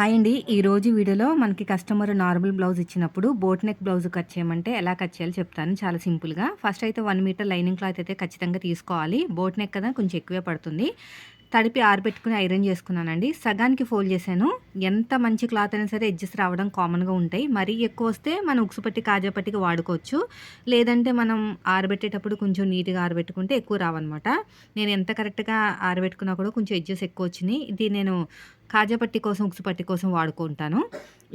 Hi అండి. ఈరోజు వీడియోలో మనకి కస్టమర్ నార్మల్ బ్లౌజ్ ఇచ్చినప్పుడు బోట్ నెక్ బ్లౌజ్ కట్ చేయమంటే ఎలా కట్ చేయాలో చెప్తాను చాలా సింపుల్గా. ఫస్ట్ అయితే వన్ మీటర్ లైనింగ్ క్లాత్ అయితే ఖచ్చితంగా తీసుకోవాలి. బోట్ నెక్ కదా కొంచెం ఎక్కువే పడుతుంది. తడిపి ఆరబెట్టుకుని ఐరన్ చేసుకున్నానండి. సగానికి ఫోల్డ్ చేశాను. ఎంత మంచి క్లాత్ అయినా సరే ఎడ్జెస్ రావడం కామన్గా ఉంటాయి. మరీ ఎక్కువ వస్తే మనం ఉక్సుపట్టి కాజాపట్టికి వాడుకోవచ్చు. లేదంటే మనం ఆరబెట్టేటప్పుడు కొంచెం నీట్గా ఆరబెట్టుకుంటే ఎక్కువ రావన్నమాట. నేను ఎంత కరెక్ట్గా ఆరబెట్టుకున్నా కూడా కొంచెం ఎడ్జెస్ ఎక్కువ వచ్చినాయి. ఇది నేను కాజాపట్టి కోసం ఉక్సుపట్టి కోసం వాడుకుంటాను.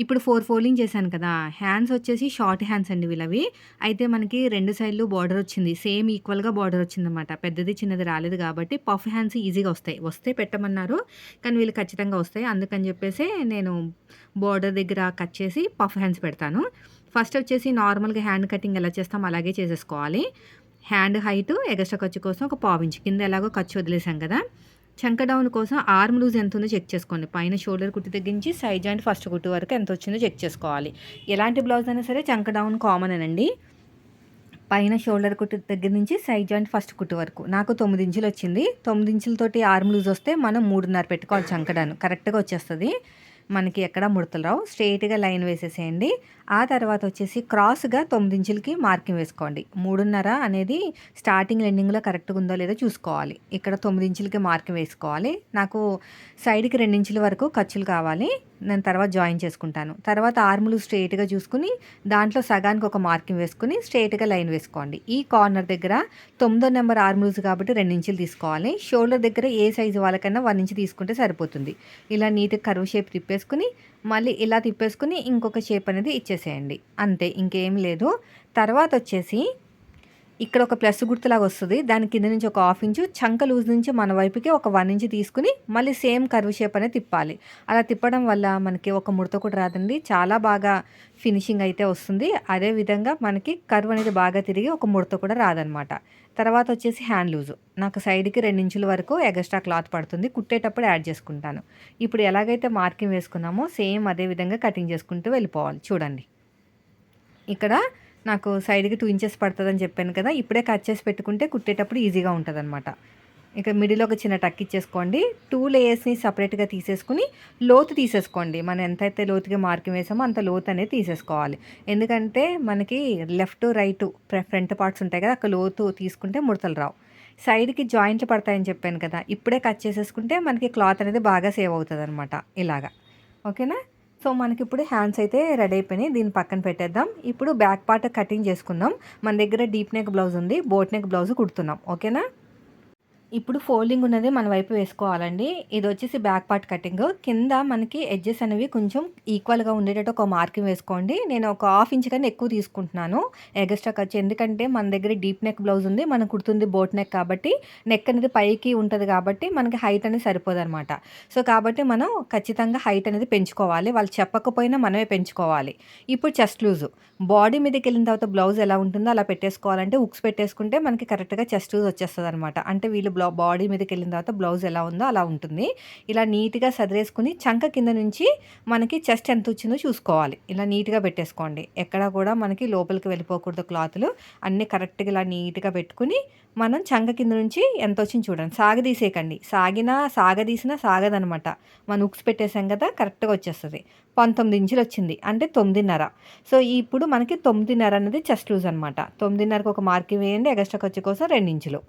ఇప్పుడు ఫోర్ ఫోల్డింగ్ చేశాను కదా హ్యాండ్స్ వచ్చేసి షార్ట్ హ్యాండ్స్ అండి వీళ్ళవి. అయితే మనకి రెండు సైడ్లు బార్డర్ వచ్చింది. సేమ్ ఈక్వల్గా బార్డర్ వచ్చిందన్నమాట. పెద్దది చిన్నది రాలేదు కాబట్టి పఫ్ హ్యాండ్స్ ఈజీగా వస్తాయి. వస్తే పెట్టమన్నారు కానీ వీళ్ళు ఖచ్చితంగా వస్తాయి. అందుకని చెప్పేసి నేను బార్డర్ దగ్గర కట్ చేసి పఫ్ హ్యాండ్స్ పెడతాను. ఫస్ట్ వచ్చేసి నార్మల్గా హ్యాండ్ కటింగ్ ఎలా చేస్తాం అలాగే చేసేసుకోవాలి. హ్యాండ్ హైట్ ఎగస్ట్రా ఖర్చు కోసం ఒక పావించి కింద ఎలాగో ఖర్చు వదిలేసాం కదా. చంక డౌన్ కోసం ఆర్మ్ లూజ్ ఎంత ఉందో చెక్ చేసుకోండి. పైన షోల్డర్ కుట్టి తగ్గించి సైడ్ జాయింట్ ఫస్ట్ కుట్టు వరకు ఎంత వచ్చిందో చెక్ చేసుకోవాలి. ఎలాంటి బ్లౌజ్ అయినా సరే చంక డౌన్ కామన్ అనండి. పైన షోల్డర్ కుట్టు దగ్గర నుంచి సైడ్ జాయింట్ ఫస్ట్ కుట్టు వరకు. నాకు తొమ్మిది ఇంచులు వచ్చింది. తొమ్మిది ఇంచులతోటి ఆర్మ్ లూజ్ వస్తే మనం మూడున్నర పెట్టుకోవాలి చంకడాను కరెక్ట్గా వచ్చేస్తుంది. మనకి ఎక్కడ ముడతలు రావు. స్ట్రైట్గా లైన్ వేసేసేయండి. ఆ తర్వాత వచ్చేసి క్రాస్గా తొమ్మిది ఇంచులకి మార్కింగ్ వేసుకోండి. మూడున్నర అనేది స్టార్టింగ్ ఎండింగ్లో కరెక్ట్గా ఉందో లేదో చూసుకోవాలి. ఇక్కడ తొమ్మిది ఇంచులకి మార్కింగ్ వేసుకోవాలి. నాకు సైడ్కి రెండించుల వరకు ఖర్చులు కావాలి. నేను తర్వాత జాయిన్ చేసుకుంటాను. తర్వాత ఆర్ములు స్ట్రేట్గా చూసుకుని దాంట్లో సగానికి ఒక మార్కింగ్ వేసుకుని స్ట్రైట్గా లైన్ వేసుకోండి. ఈ కార్నర్ దగ్గర తొమ్మిదో నెంబర్ ఆర్ముల్స్ కాబట్టి రెండు ఇంచులు తీసుకోవాలి. షోల్డర్ దగ్గర ఏ సైజు వాళ్ళకైనా వన్ ఇంచ్ తీసుకుంటే సరిపోతుంది. ఇలా నీట్గా కరువు షేప్ తిప్పేసుకుని మళ్ళీ ఇలా తిప్పేసుకుని ఇంకొక షేప్ అనేది ఇచ్చేసేయండి. అంతే ఇంకేం లేదు. తర్వాత వచ్చేసి ఇక్కడ ఒక ప్లస్ గుర్తులాగా వస్తుంది. దాని కింద నుంచి ఒక హాఫ్ ఇంచు చంక లూజ్ నుంచి మన వైపుకి ఒక వన్ ఇంచ్ తీసుకుని మళ్ళీ సేమ్ కర్వ్ షేప్ అనేది తిప్పాలి. అలా తిప్పడం వల్ల మనకి ఒక ముడత కూడా రాదండి. చాలా బాగా ఫినిషింగ్ అయితే వస్తుంది. అదేవిధంగా మనకి కర్వ్ అనేది బాగా తిరిగి ఒక ముడత కూడా రాదనమాట. తర్వాత వచ్చేసి హ్యాండ్ లూజు. నాకు సైడ్కి రెండు ఇంచుల వరకు ఎగస్ట్రా క్లాత్ పడుతుంది. కుట్టేటప్పుడు యాడ్ చేసుకుంటాను. ఇప్పుడు ఎలాగైతే మార్కింగ్ వేసుకున్నామో సేమ్ అదే విధంగా కటింగ్ చేసుకుంటూ వెళ్ళిపోవాలి. చూడండి. ఇక్కడ నాకు సైడ్కి టూ ఇంచెస్ పడుతుందని చెప్పాను కదా ఇప్పుడే కట్ చేసి పెట్టుకుంటే కుట్టేటప్పుడు ఈజీగా ఉంటుంది అనమాట ఇక మిడిల్ ఒక చిన్న టక్ ఇచ్చేసుకోండి. టూ లేయర్స్ని సపరేట్గా తీసేసుకుని లోతు తీసేసుకోండి. మనం ఎంతైతే లోతుగా మార్కింగ్ వేసామో అంత లోతు అనేది తీసేసుకోవాలి. ఎందుకంటే మనకి లెఫ్ట్ రైట్ ఫ్రంట్ పార్ట్స్ ఉంటాయి కదా అక్కడ లోతు తీసుకుంటే ముడతలు రావు. సైడ్కి జాయింట్లు పడతాయని చెప్పాను కదా ఇప్పుడే కట్ చేసేసుకుంటే మనకి క్లాత్ అనేది బాగా సేవ్ అవుతుంది అనమాట ఇలాగా. ఓకేనా? సో మనకి ఇప్పుడు హ్యాండ్స్ అయితే రెడీ అయిపోయినాయి. దీన్ని పక్కన పెట్టేద్దాం. ఇప్పుడు బ్యాక్ పార్ట్ కటింగ్ చేసుకుందాం. మన దగ్గర డీప్ నెక్ బ్లౌజ్ ఉంది. బోట్ నెక్ బ్లౌజ్ కుడుతున్నాం. ఓకేనా? ఇప్పుడు ఫోల్డింగ్ ఉన్నది మన వైపు వేసుకోవాలండి. ఇది వచ్చేసి బ్యాక్ పార్ట్ కటింగ్. కింద మనకి ఎడ్జెస్ అనేవి కొంచెం ఈక్వల్గా ఉండేటట్టు ఒక మార్కింగ్ వేసుకోండి. నేను ఒక హాఫ్ ఇంచ్ కన్నా ఎక్కువ తీసుకుంటున్నాను. ఎగస్ట్రా ఖర్చు. ఎందుకంటే మన దగ్గర డీప్ నెక్ బ్లౌజ్ ఉంది. మనం కుడుతుంది బోట్ నెక్ కాబట్టి నెక్ అనేది పైకి ఉంటుంది కాబట్టి మనకి హైట్ అనేది సరిపోదు అనమాట సో కాబట్టి మనం ఖచ్చితంగా హైట్ అనేది పెంచుకోవాలి. వాళ్ళు చెప్పకపోయినా మనమే పెంచుకోవాలి. ఇప్పుడు చెస్ట్ లూజు బాడీ మీదకి వెళ్ళిన తర్వాత బ్లౌజ్ ఎలా ఉంటుందో అలా పెట్టేసుకోవాలంటే ఉక్స్ పెట్టేసుకుంటే మనకి కరెక్ట్గా చెస్ట్ లూజ్ వచ్చేస్తుంది అనమాట అంటే వీళ్ళు బ్లౌ బాడీ మీదకి వెళ్ళిన తర్వాత బ్లౌజ్ ఎలా ఉందో అలా ఉంటుంది. ఇలా నీట్గా సదిరేసుకుని చంక కింద నుంచి మనకి చెస్ట్ ఎంత వచ్చిందో చూసుకోవాలి. ఇలా నీట్గా పెట్టేసుకోండి. ఎక్కడ కూడా మనకి లోపలికి వెళ్ళిపోకూడదు క్లాతులు. అన్నీ కరెక్ట్గా ఇలా నీట్గా పెట్టుకుని మనం చంక కింద నుంచి ఎంత వచ్చింది చూడండి. సాగదీసేకండి సాగినా సాగదీసినా సాగదనమాట. మనం ఉక్స్ పెట్టేసాం కదా కరెక్ట్గా వచ్చేస్తుంది. పంతొమ్మిది ఇంచులు వచ్చింది. అంటే తొమ్మిదిన్నర. సో ఇప్పుడు మనకి తొమ్మిదిన్నర అనేది చెస్ట్ లూజ్ అనమాట తొమ్మిదిన్నరకు ఒక మార్కింగ్ వేయండి ఎగస్ట్రా ఖర్చు కోసం రెండు ఇంచులు.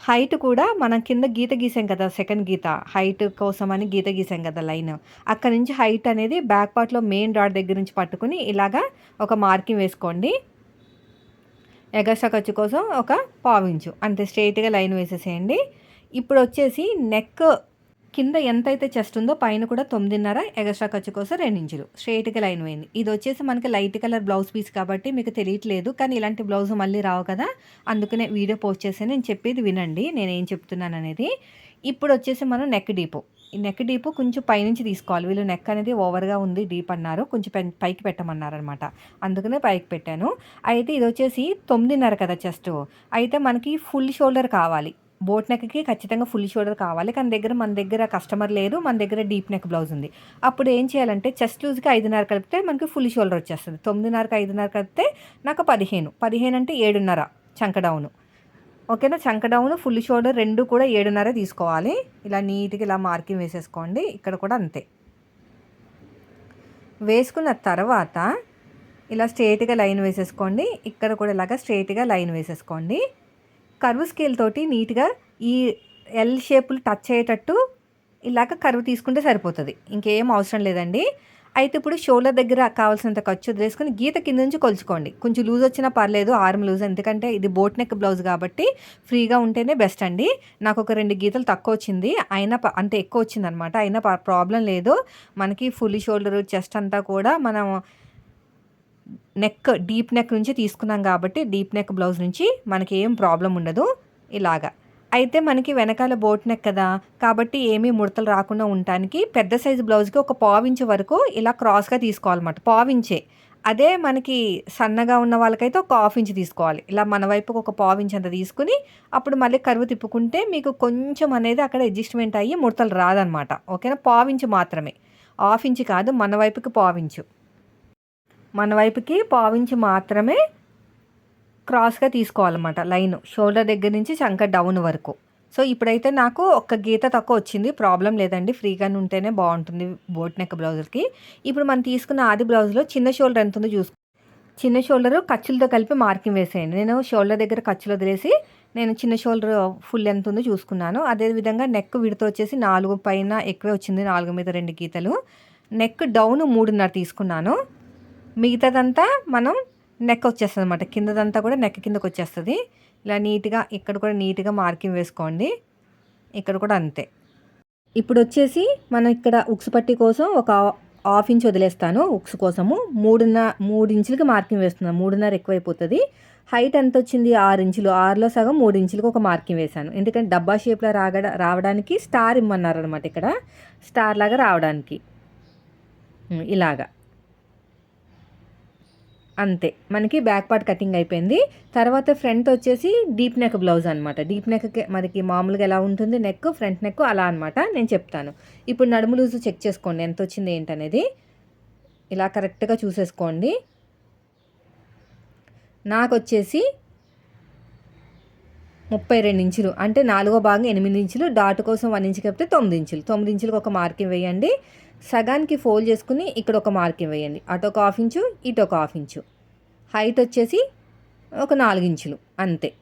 హైట్ కూడా మనం కింద గీత గీసాం కదా సెకండ్ గీత. హైట్ కోసం అని గీత గీసాం కదా లైన్. అక్కడ నుంచి హైట్ అనేది బ్యాక్ పార్ట్లో మెయిన్ డాట్ దగ్గర నుంచి పట్టుకుని ఇలాగా ఒక మార్కింగ్ వేసుకోండి. ఎగస్ట్రా ఖర్చు కోసం ఒక పావించు. అంతే స్ట్రైట్గా లైన్ వేసేసేయండి. ఇప్పుడు వచ్చేసి నెక్ కింద ఎంతైతే చెస్ట్ ఉందో పైన కూడా తొమ్మిదిన్నర ఎగస్ట్రా ఖర్చు కోసం రెండు ఇంచులు. స్ట్రైట్గా లైన్ పోయింది. ఇది వచ్చేసి మనకి లైట్ కలర్ బ్లౌజ్ పీస్ కాబట్టి మీకు తెలియట్లేదు. కానీ ఇలాంటి బ్లౌజ్ మళ్ళీ రావు కదా. అందుకనే వీడియో పోస్ట్ చేసి నేను చెప్పేది వినండి. నేను ఏం చెప్తున్నాను అనేది. ఇప్పుడు వచ్చేసి మనం నెక్ డీపు ఈ నెక్ డీపు కొంచెం పైనుంచి తీసుకోవాలి. వీళ్ళు నెక్ అనేది ఓవర్గా ఉంది డీప్ అన్నారు. కొంచెం పైకి పెట్టమన్నారు అనమాట అందుకనే పైకి పెట్టాను. అయితే ఇది వచ్చేసి తొమ్మిదిన్నర కదా చెస్ట్ అయితే మనకి ఫుల్ షోల్డర్ కావాలి. బోట్ నెక్కి ఖచ్చితంగా ఫుల్ షోల్డర్ కావాలి. కానీ దగ్గర మన దగ్గర కస్టమర్ లేరు మన దగ్గర డీప్ నెక్ బ్లౌజ్ ఉంది. అప్పుడు ఏం చేయాలంటే చెస్ట్ లూజ్కి ఐదున్నర కలిపితే మనకి ఫుల్ షోల్డర్ వచ్చేస్తుంది. తొమ్మిదిన్నరకి ఐదున్నర కలిపితే నాకు పదిహేను. పదిహేను అంటే ఏడున్నర చంక డౌన్. ఓకేనా? చంక డౌన్ ఫుల్ షోల్డర్ రెండు కూడా ఏడున్నర తీసుకోవాలి. ఇలా నీట్గా ఇలా మార్కింగ్ వేసేసుకోండి. ఇక్కడ కూడా అంతే. వేసుకున్న తర్వాత ఇలా స్ట్రేట్గా లైన్ వేసేసుకోండి. ఇక్కడ కూడా ఇలాగ స్ట్రేట్గా లైన్ వేసేసుకోండి. కర్వ్ స్కేల్ తోటి నీట్గా ఈ ఎల్ షేపులు టచ్ అయ్యేటట్టు ఇలాగ కర్వ్ తీసుకుంటే సరిపోతుంది. ఇంకేం అవసరం లేదండి. అయితే ఇప్పుడు షోల్డర్ దగ్గర కావాల్సినంత ఖర్చు వదిలేసుకుని గీత కింద నుంచి కొలుచుకోండి. కొంచెం లూజ్ వచ్చినా పర్లేదు ఆర్మ్ లూజ్ ఎందుకంటే ఇది బోట్ నెక్ బ్లౌజ్ కాబట్టి ఫ్రీగా ఉంటేనే బెస్ట్ అండి. నాకు ఒక రెండు గీతలు తక్కువ వచ్చింది. అయినా అంటే ఎక్కువ వచ్చింది అనమాట అయినా ప్రాబ్లం లేదు. మనకి ఫుల్ షోల్డర్ చెస్ట్ అంతా కూడా మనం నెక్ డీప్ నెక్ నుంచి తీసుకున్నాం కాబట్టి డీప్ నెక్ బ్లౌజ్ నుంచి మనకి ఏం ప్రాబ్లం ఉండదు ఇలాగా. అయితే మనకి వెనకాల బోట్ నెక్ కదా కాబట్టి ఏమీ ముడతలు రాకుండా ఉండటానికి పెద్ద సైజు బ్లౌజ్కి ఒక పావించ్ వరకు ఇలా క్రాస్గా తీసుకోవాలన్నమాట పావించే అదే మనకి సన్నగా ఉన్న వాళ్ళకైతే ఒక హాఫ్ ఇంచ్ తీసుకోవాలి. ఇలా మన వైపుకి ఒక పావు ఇంచ్ అంత తీసుకుని అప్పుడు మళ్ళీ కరువు తిప్పుకుంటే మీకు కొంచెం అనేది అక్కడ అడ్జస్ట్మెంట్ అయ్యి ముడతలు రాదనమాట ఓకేనా? పావించు మాత్రమే. హాఫ్ ఇంచ్ కాదు మన వైపుకి పావించు మన వైపుకి పావించి మాత్రమే క్రాస్గా తీసుకోవాలన్నమాట లైన్. షోల్డర్ దగ్గర నుంచి చంక డౌన్ వరకు. సో ఇప్పుడైతే నాకు ఒక్క గీత తక్కువ వచ్చింది. ప్రాబ్లం లేదండి. ఫ్రీగానే ఉంటేనే బాగుంటుంది బోట్ నెక్ బ్లౌజర్కి ఇప్పుడు మనం తీసుకున్న ఆది బ్లౌజ్లో చిన్న షోల్డర్ ఎంత ఉందో చూసుకో చిన్న షోల్డర్ ఖర్చులతో కలిపి మార్కింగ్ వేసేయండి. నేను షోల్డర్ దగ్గర ఖర్చులు వదిలేసి నేను చిన్న షోల్డర్ ఫుల్ ఎంత ఉందో చూసుకున్నాను. అదేవిధంగా నెక్ విడత వచ్చేసి నాలుగు పైన ఎక్కువే వచ్చింది. నాలుగు మీద రెండు గీతలు. నెక్ డౌన్ మూడున్నర తీసుకున్నాను. మిగతాదంతా మనం నెక్ వచ్చేస్తుంది అనమాట కిందదంతా కూడా నెక్ కిందకు వచ్చేస్తుంది ఇలా నీట్గా ఇక్కడ కూడా నీట్గా మార్కింగ్ వేసుకోండి. ఇక్కడ కూడా అంతే. ఇప్పుడు వచ్చేసి మనం ఇక్కడ ఉక్స్ పట్టి కోసం ఒక హాఫ్ ఇంచ్ వదిలేస్తాను ఉక్స్ కోసము. మూడున్న మూడు ఇంచులకి మార్కింగ్ వేస్తున్నాను. మూడున్నర ఎక్కువైపోతుంది. హైట్ ఎంత వచ్చింది ఆరు ఇంచులు. ఆరులో సగం మూడు ఇంచులకు ఒక మార్కింగ్ వేశాను. ఎందుకంటే డబ్బా షేప్లో రాగడ రావడానికి స్టార్ ఇమ్మన్నారు అనమాట ఇక్కడ. స్టార్ లాగా రావడానికి. ఇలాగా. అంతే. మనకి బ్యాక్ పార్ట్ కటింగ్ అయిపోయింది. తర్వాత ఫ్రంట్ వచ్చేసి డీప్ నెక్ బ్లౌజ్ అనమాట డీప్ నెక్ మనకి మామూలుగా ఎలా ఉంటుంది? నెక్ ఫ్రంట్ నెక్ అలా అనమాట నేను చెప్తాను. ఇప్పుడు నడుము లూజు చెక్ చేసుకోండి. ఎంత వచ్చింది ఏంటనేది ఇలా కరెక్ట్గా చూసేసుకోండి. నాకు వచ్చేసి ముప్పై రెండు ఇంచులు. అంటే నాలుగో భాగం ఎనిమిది ఇంచులు. డాట్ కోసం వన్ ఇంచు కప్పితే తొమ్మిది ఇంచులు. తొమ్మిది ఇంచులకు ఒక మార్కింగ్ వేయండి. సగానికి ఫోల్డ్ చేసుకుని ఇక్కడ ఒక మార్కింగ్ వేయండి అటు ఒక హాఫ్ ఇంచు ఇటు ఒక హాఫ్ ఇంచు. హైట్ వచ్చేసి ఒక నాలుగు ఇంచులు అంతే.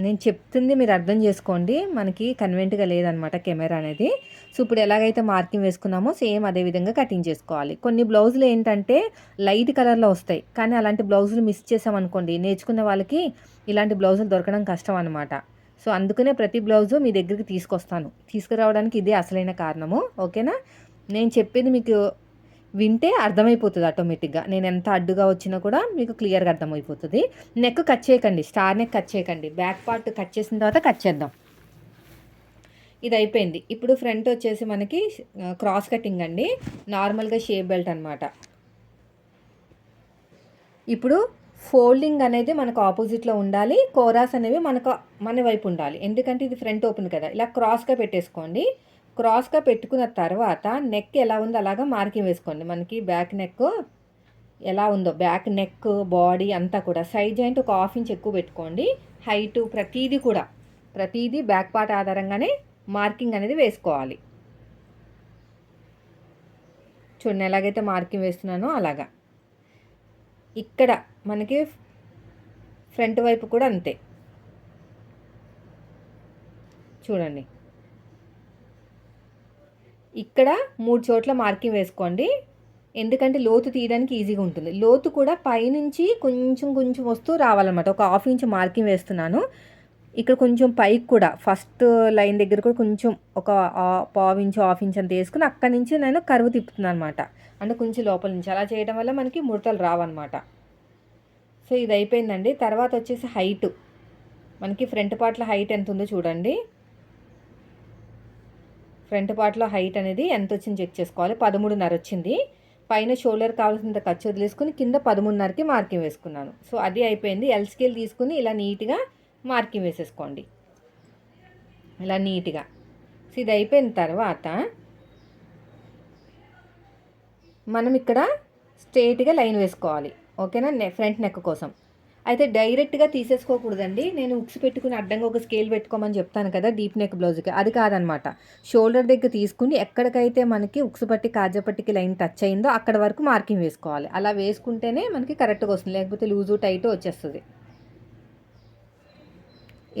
నేను చెప్తుంది మీరు అర్థం చేసుకోండి. మనకి కన్వెంట్గా లేదనమాట కెమెరా అనేది. సో ఇప్పుడు ఎలాగైతే మార్కింగ్ వేసుకున్నామో సేమ్ అదే విధంగా కటింగ్ చేసుకోవాలి. కొన్ని బ్లౌజులు ఏంటంటే లైట్ కలర్లో వస్తాయి. కానీ అలాంటి బ్లౌజులు మిస్ చేసామనుకోండి నేర్చుకున్న వాళ్ళకి ఇలాంటి బ్లౌజులు దొరకడం కష్టం అనమాట. సో అందుకనే ప్రతి బ్లౌజు మీ దగ్గరికి తీసుకొస్తాను. తీసుకురావడానికి ఇదే అసలైన కారణము. ఓకేనా? నేను చెప్పేది మీకు వింటే అర్థమైపోతుంది ఆటోమేటిక్గా. నేను ఎంత అడ్డుగా వచ్చినా కూడా మీకు క్లియర్గా అర్థమైపోతుంది. నెక్ కట్ చేయకండి స్టార్ నెక్ కట్ చేయకండి. బ్యాక్ పార్ట్ కట్ చేసిన తర్వాత కట్ చేద్దాం. ఇది అయిపోయింది. ఇప్పుడు ఫ్రంట్ వచ్చేసి మనకి క్రాస్ కటింగ్ అండి. నార్మల్గా షేప్ బెల్ట్ అనమాట ఇప్పుడు ఫోల్డింగ్ అనేది మనకు ఆపోజిట్లో ఉండాలి. కోరాస్ అనేవి మనకు మన వైపు ఉండాలి. ఎందుకంటే ఇది ఫ్రంట్ ఓపెన్ కదా. ఇలా క్రాస్గా పెట్టేసుకోండి. క్రాస్గా పెట్టుకున్న తర్వాత నెక్ ఎలా ఉందో అలాగా మార్కింగ్ వేసుకోండి. మనకి బ్యాక్ నెక్ ఎలా ఉందో బ్యాక్ నెక్ బాడీ అంతా కూడా సైడ్ జాయింట్ ఒక హాఫ్ ఇంచ్ ఎక్కువ పెట్టుకోండి. హైట్ ప్రతీది కూడా ప్రతీది బ్యాక్ పార్ట్ ఆధారంగానే మార్కింగ్ అనేది వేసుకోవాలి. చూడండి ఎలాగైతే మార్కింగ్ వేస్తున్నానో అలాగా. ఇక్కడ మనకి ఫ్రంట్ వైపు కూడా అంతే. చూడండి. ఇక్కడ మూడు చోట్ల మార్కింగ్ వేసుకోండి. ఎందుకంటే లోతు తీయడానికి ఈజీగా ఉంటుంది. లోతు కూడా పైనుంచి కొంచెం కొంచెం వస్తూ రావాలన్నమాట. ఒక హాఫ్ ఇంచ్ మార్కింగ్ వేస్తున్నాను. ఇక్కడ కొంచెం పైకి కూడా ఫస్ట్ లైన్ దగ్గర కూడా కొంచెం ఒక పావు ఇంచు హాఫ్ ఇంచ్ అంత వేసుకుని అక్కడి నుంచి నేను కరువు తిప్పుతున్నాను అనమాట అంటే కొంచెం లోపల నుంచి. అలా చేయడం వల్ల మనకి ముడతలు రావన్నమాట. సో ఇది అయిపోయిందండి. తర్వాత వచ్చేసి హైట్. మనకి ఫ్రంట్ పార్ట్ల హైట్ ఎంత ఉందో చూడండి. ఫ్రంట్ పార్ట్లో హైట్ అనేది ఎంత వచ్చింది చెక్ చేసుకోవాలి. పదమూడున్నర వచ్చింది. పైన షోల్డర్ కావాల్సినంత ఖర్చు వదిలేసుకుని కింద పదమూడున్నరకి మార్కింగ్ వేసుకున్నాను. సో అది అయిపోయింది. ఎల్ స్కేల్ తీసుకుని ఇలా నీట్గా మార్కింగ్ వేసేసుకోండి. ఇలా నీట్గా. సో ఇది అయిపోయిన తర్వాత మనం ఇక్కడ స్ట్రైట్గా లైన్ వేసుకోవాలి. ఓకేనా? నె ఫ్రంట్ నెక్ కోసం. అయితే డైరెక్ట్గా తీసేసుకోకూడదండి. నేను ఉక్స్ పెట్టుకుని అడ్డంగా ఒక స్కేల్ పెట్టుకోమని చెప్తాను కదా డీప్ నెక్ బ్లౌజ్కి. అది కాదనమాట. షోల్డర్ దగ్గర తీసుకుని ఎక్కడికైతే మనకి ఉక్స్ పట్టి కాజపట్టికి లైన్ టచ్ అయిందో అక్కడ వరకు మార్కింగ్ వేసుకోవాలి. అలా వేసుకుంటేనే మనకి కరెక్ట్గా వస్తుంది. లేకపోతే లూజు టైట్ వచ్చేస్తుంది.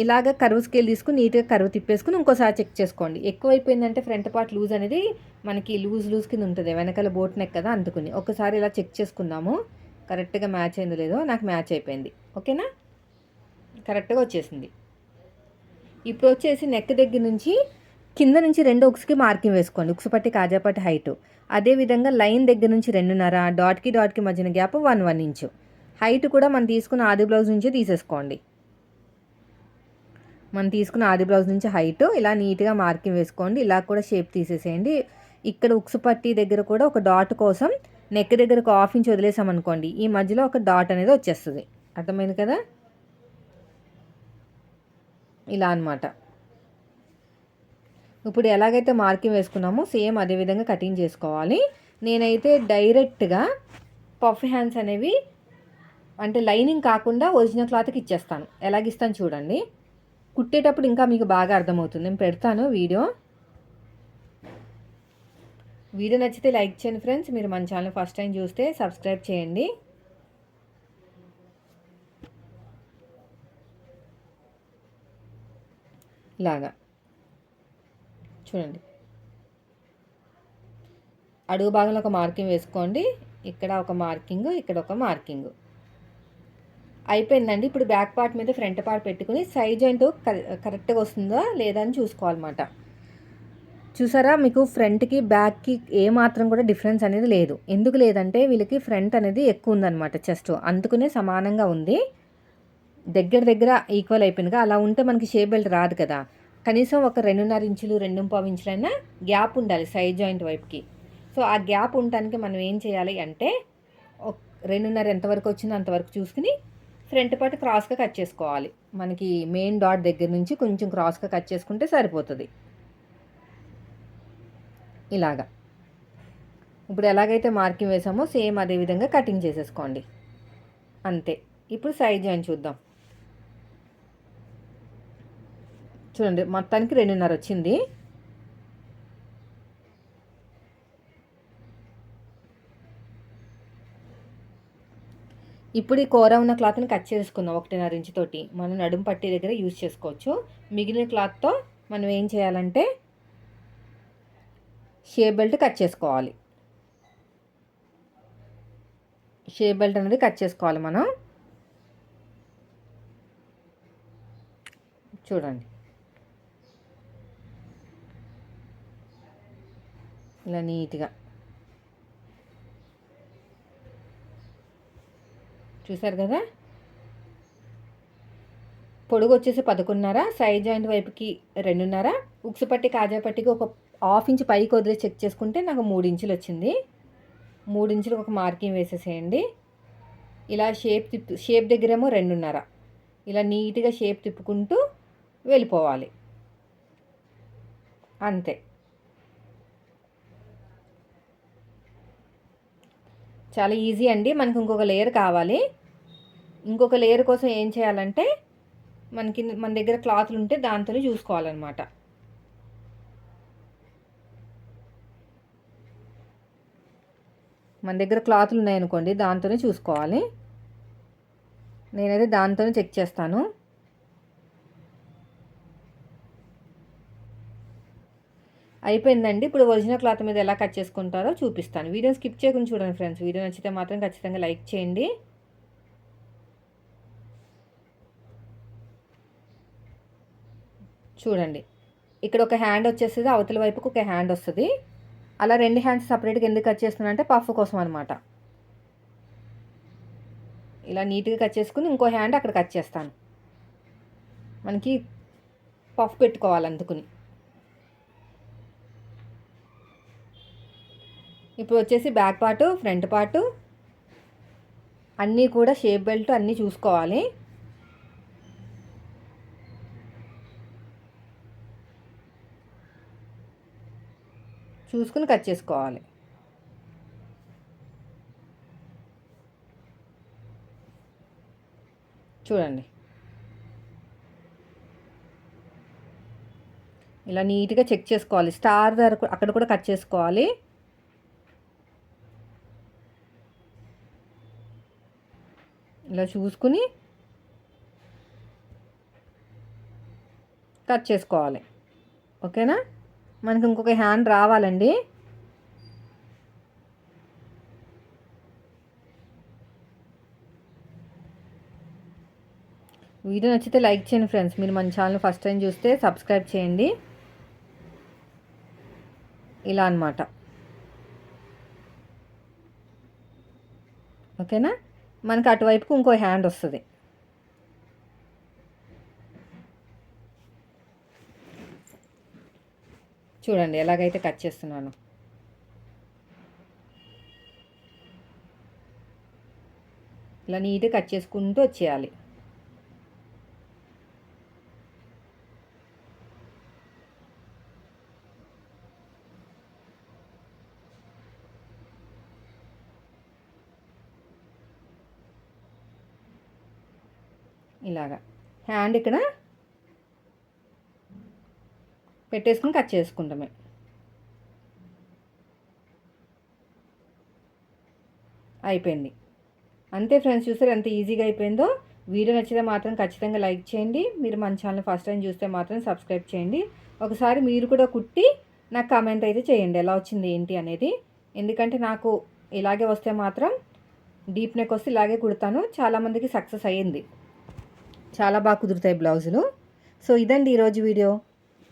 ఇలాగ కరువు స్కేల్ తీసుకుని నీట్గా కరువు తిప్పేసుకుని ఇంకోసారి చెక్ చేసుకోండి. ఎక్కువైపోయిందంటే ఫ్రంట్ పార్ట్ లూజ్ అనేది మనకి లూజ్ లూజ్ కింద ఉంటుంది. వెనకాల బోట్ నెక్ కదా అందుకుని. ఒకసారి ఇలా చెక్ చేసుకుందాము. కరెక్ట్గా మ్యాచ్ అయిందో లేదో నాకు మ్యాచ్ అయిపోయింది. ఓకేనా? కరెక్ట్గా వచ్చేసింది. ఇప్పుడు వచ్చేసి నెక్ దగ్గర నుంచి కింద నుంచి రెండు ఉక్స్కి మార్కింగ్ వేసుకోండి. ఉక్స్ పట్టి కాజాపట్టి హైట్. అదేవిధంగా లైన్ దగ్గర నుంచి రెండున్నర డాట్కి డాట్కి మధ్యన gap one one inch. Height కూడా మనం తీసుకున్న ఆది బ్లౌజ్ నుంచి తీసేసుకోండి. మనం తీసుకున్న ఆది బ్లౌజ్ నుంచి హైట్ ఇలా నీట్గా మార్కింగ్ వేసుకోండి. ఇలా కూడా షేప్ తీసేసేయండి. ఇక్కడ ఉక్స్ పట్టి దగ్గర కూడా ఒక డాట్ కోసం నెక్ దగ్గర ఒక హాఫ్ ఇంచ్ వదిలేసామనుకోండి ఈ మధ్యలో ఒక డాట్ అనేది వచ్చేస్తుంది. అర్థమైంది కదా? ఇలా అనమాట ఇప్పుడు ఎలాగైతే మార్కింగ్ వేసుకున్నామో సేమ్ అదే విధంగా కటింగ్ చేసుకోవాలి. నేనైతే డైరెక్ట్గా పఫ్ హ్యాండ్స్ అనేవి అంటే లైనింగ్ కాకుండా ఒరిజినల్ క్లాత్కి ఇచ్చేస్తాను. ఎలాగిస్తాను చూడండి. కుట్టేటప్పుడు ఇంకా మీకు బాగా అర్థమవుతుంది. నేను పెడతాను వీడియో. వీడియో నచ్చితే లైక్ చేయండి ఫ్రెండ్స్. మీరు మన ఛానల్ ఫస్ట్ టైం చూస్తే సబ్స్క్రైబ్ చేయండి. ఇలాగా. చూడండి. అడుగు భాగంలో ఒక మార్కింగ్ వేసుకోండి. ఇక్కడ ఒక మార్కింగ్ ఇక్కడ ఒక మార్కింగ్. అయిపోయిందండి. ఇప్పుడు బ్యాక్ పార్ట్ మీద ఫ్రంట్ పార్ట్ పెట్టుకుని సైజ్ జాయింట్ కరెక్ట్గా వస్తుందా లేదా అని చూసుకోవాలన్నమాట. చూసారా? మీకు ఫ్రంట్కి బ్యాక్కి ఏ మాత్రం కూడా డిఫరెన్స్ అనేది లేదు. ఎందుకు లేదంటే వీళ్ళకి ఫ్రంట్ అనేది ఎక్కువ ఉందన్నమాట చెస్ట్ అందుకునే సమానంగా ఉంది. దగ్గర దగ్గర ఈక్వల్ అయిపోయిందిగా అలా ఉంటే మనకి షేప్ బెల్ట్ రాదు కదా. కనీసం ఒక రెండున్నర ఇంచులు రెండు పావు ఇంచులైనా గ్యాప్ ఉండాలి సైడ్ జాయింట్ వైపుకి. సో ఆ గ్యాప్ ఉండటానికి మనం ఏం చేయాలి అంటే రెండున్నర ఎంతవరకు వచ్చిందో అంతవరకు చూసుకుని ఫ్రంట్ పార్ట్ క్రాస్గా కట్ చేసుకోవాలి. మనకి మెయిన్ డాట్ దగ్గర నుంచి కొంచెం క్రాస్గా కట్ చేసుకుంటే సరిపోతుంది. ఇలాగా. ఇప్పుడు ఎలాగైతే మార్కింగ్ వేసామో సేమ్ అదే విధంగా కటింగ్ చేసేసుకోండి. అంతే. ఇప్పుడు సైజ్ జాయిన్ చూద్దాం. చూడండి మొత్తానికి రెండున్నర వచ్చింది. ఇప్పుడు ఈ కూర ఉన్న క్లాత్ని కట్ చేసుకుందాం ఒకటిన్నర ఇంచు తోటి. మనం నడుము పట్టి దగ్గర యూజ్ చేసుకోవచ్చు. మిగిలిన క్లాత్తో మనం ఏం చేయాలంటే షేప్ బెల్ట్ కట్ చేసుకోవాలి. షేప్ బెల్ట్ అనేది కట్ చేసుకోవాలి మనం. చూడండి. ఇలా నీట్గా. చూసారు కదా? పొడుగు వచ్చేసి పదకొండున్నర సైడ్ జాయింట్ వైపుకి రెండున్నర ఉక్సుపట్టి పట్టి కాజా పట్టికి ఒక హాఫ్ ఇంచ్ పైకి వదిలి చెక్ చేసుకుంటే నాకు మూడు ఇంచులు వచ్చింది. మూడు ఇంచులు ఒక మార్కింగ్ వేసేసేయండి. ఇలా షేప్ తిప్పు షేప్ దగ్గరేమో రెండున్నర. ఇలా నీట్గా షేప్ తిప్పుకుంటూ వెళ్ళిపోవాలి. అంతే. చాలా ఈజీ అండి. మనకు ఇంకొక లేయర్ కావాలి. ఇంకొక లేయర్ కోసం ఏం చేయాలంటే మనకి మన దగ్గర క్లాత్లు ఉంటే దాంతో చూసుకోవాలన్నమాట. మన దగ్గర క్లాత్లు ఉన్నాయనుకోండి దాంతోనే చూసుకోవాలి. నేనైతే దాంతోనే చెక్ చేస్తాను. అయిపోయిందండి. ఇప్పుడు ఒరిజినల్ క్లాత్ మీద ఎలా కట్ చేసుకుంటారో చూపిస్తాను. వీడియో స్కిప్ చేయకుండా చూడండి ఫ్రెండ్స్. వీడియో నచ్చితే మాత్రం ఖచ్చితంగా లైక్ చేయండి. చూడండి. ఇక్కడ ఒక హ్యాండ్ వచ్చేస్తుంది అవతల వైపుకు ఒక హ్యాండ్ వస్తుంది. అలా రెండు హ్యాండ్స్ సపరేట్గా ఎందుకు కట్ చేస్తున్నా అంటే పఫ్ కోసం అనమాట ఇలా నీట్గా కట్ చేసుకుని ఇంకో హ్యాండ్ అక్కడ కట్ చేస్తాను. మనకి పఫ్ పెట్టుకోవాలి అందుకుని. ఇప్పుడు వచ్చేసి బ్యాక్ పార్టు ఫ్రంట్ పార్టు అన్నీ కూడా షేప్ బెల్ట్ అన్నీ చూసుకోవాలి. చూసుకుని కట్ చేసుకోవాలి. చూడండి. ఇలా నీట్గా చెక్ చేసుకోవాలి. స్టార్ దగ్గర అక్కడ కూడా కట్ చేసుకోవాలి. ఇలా చూసుకుని కట్ చేసుకోవాలి. ఓకేనా? మనకి ఇంకొక హ్యాండ్ రావాలండి. వీడియో నచ్చితే లైక్ చేయండి ఫ్రెండ్స్. మీరు మన ఛానల్ ఫస్ట్ టైం చూస్తే సబ్స్క్రైబ్ చేయండి. ఇలా అన్నమాట. ఓకేనా? మనకి అటువైపుకు ఇంకో హ్యాండ్ వస్తుంది. చూడండి ఎలాగైతే కట్ చేస్తున్నాను. ఇలా నీట్గా కట్ చేసుకుంటూ వచ్చేయాలి. ఇలాగా. హ్యాండ్ ఇక్కడ పెట్టేసుకుని కట్ చేసుకుంటామే. అయిపోయింది. అంతే ఫ్రెండ్స్ చూసారు ఎంత ఈజీగా అయిపోయిందో? వీడియో నచ్చితే మాత్రం ఖచ్చితంగా లైక్ చేయండి. మీరు మన ఛానల్ ఫస్ట్ టైం చూస్తే మాత్రం సబ్స్క్రైబ్ చేయండి. ఒకసారి మీరు కూడా కుట్టి నాకు కామెంట్ అయితే చేయండి ఎలా వచ్చింది ఏంటి అనేది. ఎందుకంటే నాకు ఇలాగే వస్తే మాత్రం డీప్ నెక్ వస్తే ఇలాగే కుడతాను. చాలామందికి సక్సెస్ అయ్యింది. చాలా బాగా కుదురుతాయి బ్లౌజులు. సో ఇదండి ఈరోజు video.